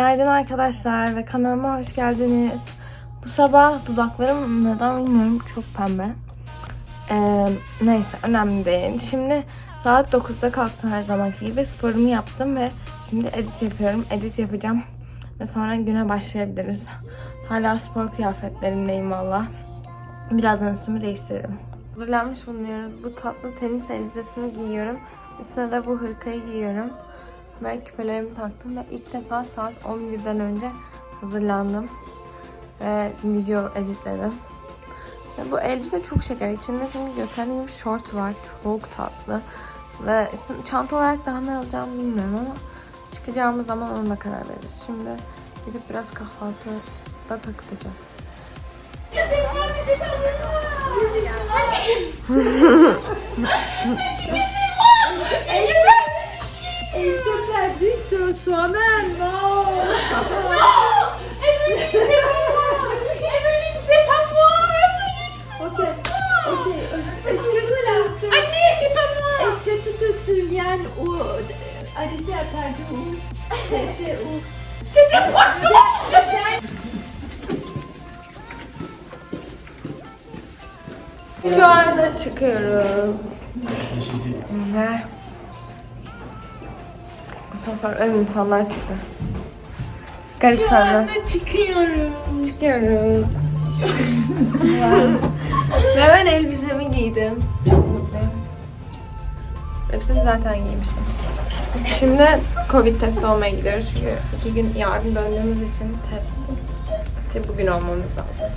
Günaydın arkadaşlar ve kanalıma hoş geldiniz. Bu sabah dudaklarım neden bilmiyorum çok pembe. Ee, neyse önemli değil. Şimdi saat 9'da kalktım her zamanki gibi sporumu yaptım ve şimdi edit yapıyorum. Edit yapacağım ve sonra güne başlayabiliriz. Hala spor kıyafetlerimdeyim valla. Birazdan üstümü değiştiririm. Hazırlanmış bulunuyoruz. Bu tatlı tenis elbisesini giyiyorum. Üstüne de bu hırkayı giyiyorum. Ve küpelerimi taktım ve ilk defa saat 11'den önce hazırlandım. Ve video editledim. Ve bu elbise çok şeker. İçinde çünkü gösterdiğim gibi short var. Çok tatlı. Ve çanta olarak daha ne alacağımı bilmiyorum ama çıkacağımız zaman ona karar veririz. Şimdi gidip biraz kahvaltıda takılacağız. perdue sur soi-même, non Ok, ok. Est-ce que, tu te- est-ce que tu te souviens où Alice a perdu où C'était où Şu anda çıkıyoruz. Ve asansörden insanlar çıktı. Garip sahne. çıkıyorum. Çıkıyoruz. Ve ben elbisemi giydim. Çok mutluyum. Elbisemi zaten giymiştim. Şimdi Covid testi olmaya gidiyoruz çünkü iki gün yarın döndüğümüz için test bugün olmamız lazım.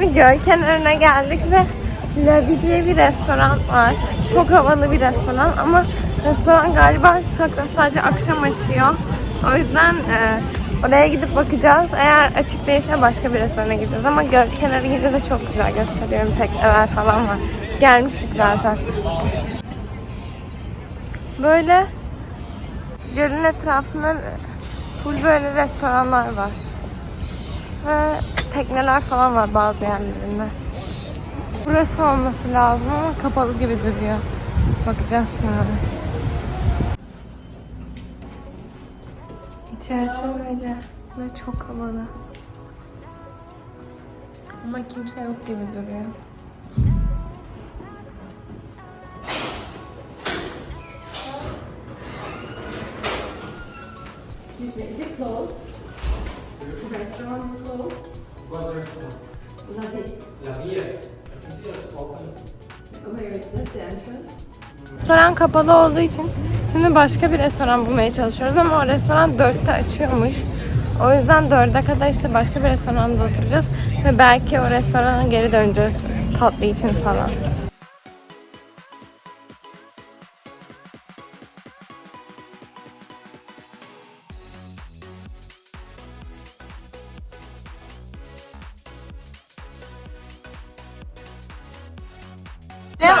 Nine. Göl kenarına geldik ve Lavi diye bir restoran var. Çok havalı bir restoran ama restoran galiba sa- sadece akşam açıyor. O yüzden e, oraya gidip bakacağız. Eğer açık değilse başka bir restorana gideceğiz. Ama göl kenarı yine de çok güzel gösteriyorum. Tekneler falan var. Gelmiştik zaten. Böyle gölün etrafında full böyle restoranlar var. Ve tekneler falan var bazı yerlerinde. Burası olması lazım ama kapalı gibi duruyor. Bakacağız şimdi. İçerisi böyle ve çok havalı. Ama kimse yok gibi duruyor. Restoran kapalı olduğu için şimdi başka bir restoran bulmaya çalışıyoruz ama o restoran 4'te açıyormuş. O yüzden 4'e kadar işte başka bir restoranda oturacağız ve belki o restorana geri döneceğiz tatlı için falan.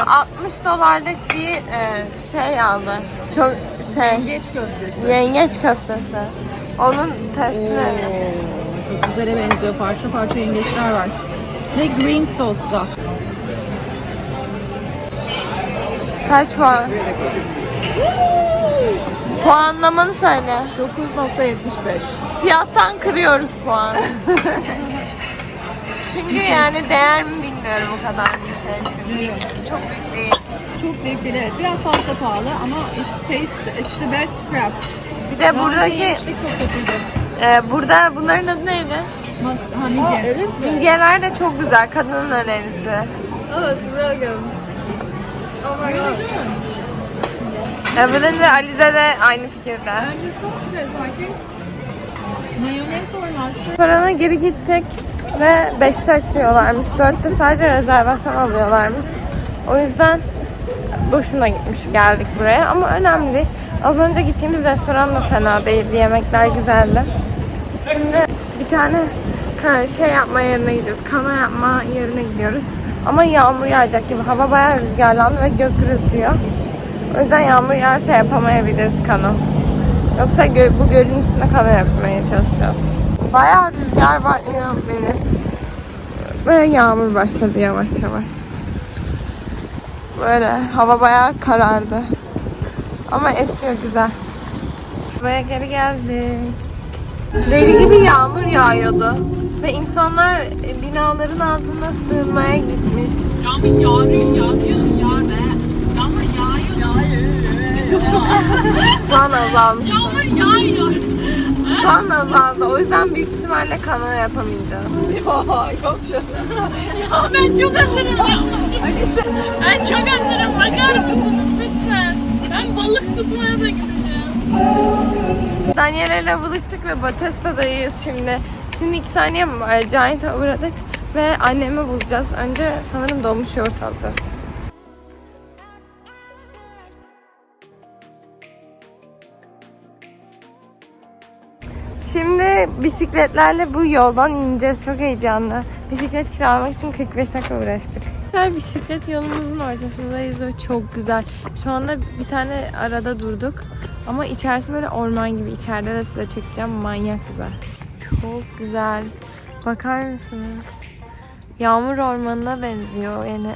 60 dolarlık bir e, şey aldı. Çok şey Geç köftesi. yengeç köftesi. Onun testini Çok güzele benziyor. Farklı farklı yengeçler var. Ve green sosla. kaç puan? Puanlamanı söyle. 9.75. Fiyattan kırıyoruz puan. Çünkü yani değer mi bilmiyorum o kadar bir şey için. Yani çok büyük değil. Çok büyük değil evet. Biraz fazla pahalı ama it taste, it's the best crab. Bir de buradaki çok kötüydü. e, burada bunların adı neydi? Mas ha, midye. Midyeler de çok güzel. Kadının önerisi. Evet, really good. Oh my god. Evelyn ve Alize de aynı fikirde. Bence sos ne sanki? Mayonez olmazsa. Restorana geri gittik ve 5'te açıyorlarmış. 4'te sadece rezervasyon alıyorlarmış. O yüzden boşuna gitmiş geldik buraya ama önemli değil. Az önce gittiğimiz restoran da fena değildi. Yemekler güzeldi. Şimdi bir tane şey yapma yerine gidiyoruz. Kano yapma yerine gidiyoruz. Ama yağmur yağacak gibi. Hava bayağı rüzgarlandı ve gök gürültüyor. O yüzden yağmur yağarsa yapamayabiliriz kano. Yoksa gö- bu gölün üstünde kano yapmaya çalışacağız. Bayağı rüzgar var inan beni. Böyle yağmur başladı yavaş yavaş. Böyle hava bayağı karardı. Ama esiyor güzel. Buraya geri geldik. Deli gibi yağmur yağıyordu. Ve insanlar binaların altına sığınmaya gitmiş. Yağmur yağıyor, yağıyor, yağ be. Yağmur yağıyor, yağıyor. Şu an azalmış. Yağmur yağıyor. Şu an azaldı. O yüzden büyük ihtimalle kanal yapamayacağız. Ya ben çok hazırım ya. Ben çok hazırım. Bakar mısınız lütfen? Ben balık tutmaya da gideceğim. Daniela ile buluştuk ve Batista'dayız şimdi. Şimdi iki saniye Giant'a uğradık ve annemi bulacağız. Önce sanırım donmuş yoğurt alacağız. Şimdi bisikletlerle bu yoldan ineceğiz. Çok heyecanlı. Bisiklet kiralamak için 45 dakika uğraştık. Güzel bisiklet yolumuzun ortasındayız ve çok güzel. Şu anda bir tane arada durduk. Ama içerisi böyle orman gibi. İçeride de size çekeceğim. Manyak güzel. Çok güzel. Bakar mısınız? Yağmur ormanına benziyor. Yani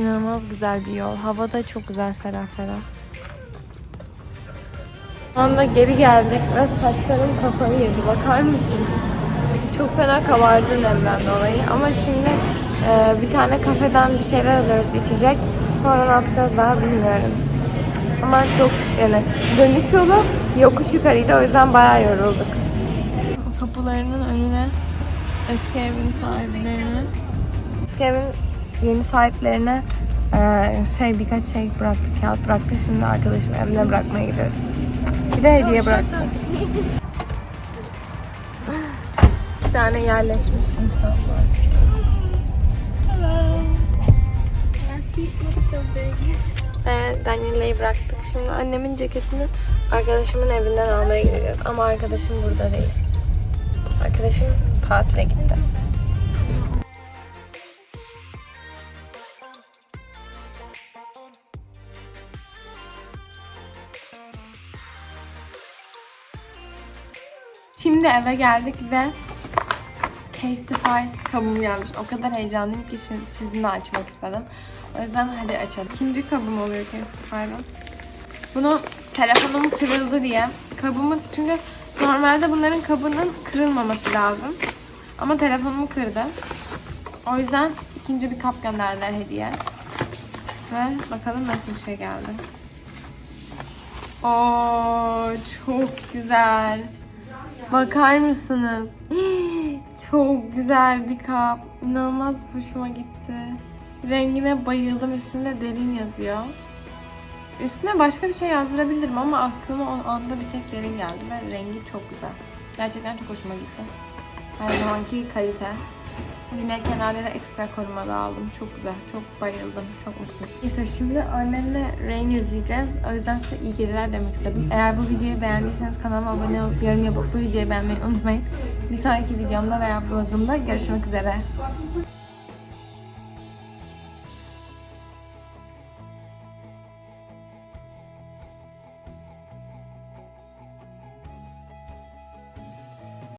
inanılmaz güzel bir yol. Hava da çok güzel ferah ferah. Şu anda geri geldik ve saçlarım kafayı yedi. Bakar mısınız? Çok fena kabardı nemden dolayı. Ama şimdi e, bir tane kafeden bir şeyler alıyoruz içecek. Sonra ne yapacağız daha bilmiyorum. Ama çok yani dönüş yolu yokuş yukarıydı. O yüzden bayağı yorulduk. Kapılarının önüne eski evin sahiplerine eski evin yeni sahiplerine e, şey birkaç şey bıraktık, kağıt bıraktı. Şimdi arkadaşım evine bırakmaya gidiyoruz. Bir de hediye bıraktı. İki tane yerleşmiş insan var. Evet, Daniela'yı bıraktık. Şimdi annemin ceketini arkadaşımın evinden almaya gideceğiz. Ama arkadaşım burada değil. Arkadaşım tatile gitti. Şimdi eve geldik ve Castify kabım gelmiş. O kadar heyecanlıyım ki şimdi sizinle açmak istedim. O yüzden hadi açalım. İkinci kabım oluyor Castify'dan. Bunu telefonum kırıldı diye. Kabımı çünkü normalde bunların kabının kırılmaması lazım. Ama telefonumu kırdı. O yüzden ikinci bir kap gönderdiler hediye. Ve bakalım nasıl bir şey geldi. Oo çok güzel. Bakar mısınız? Çok güzel bir kap. İnanılmaz hoşuma gitti. Rengine bayıldım. Üstünde derin yazıyor. Üstüne başka bir şey yazdırabilirim ama aklıma o anda bir tek derin geldi ve rengi çok güzel. Gerçekten çok hoşuma gitti. Her zamanki kalite. Yine kenarlara ekstra koruma da aldım. Çok güzel. Çok bayıldım. Çok mutluyum. Neyse şimdi annemle Rain izleyeceğiz. O yüzden size iyi geceler demek istedim. Eğer bu videoyu beğendiyseniz kanalıma abone olup yorum yapıp bu videoyu beğenmeyi unutmayın. Bir sonraki videomda veya vlogumda görüşmek üzere.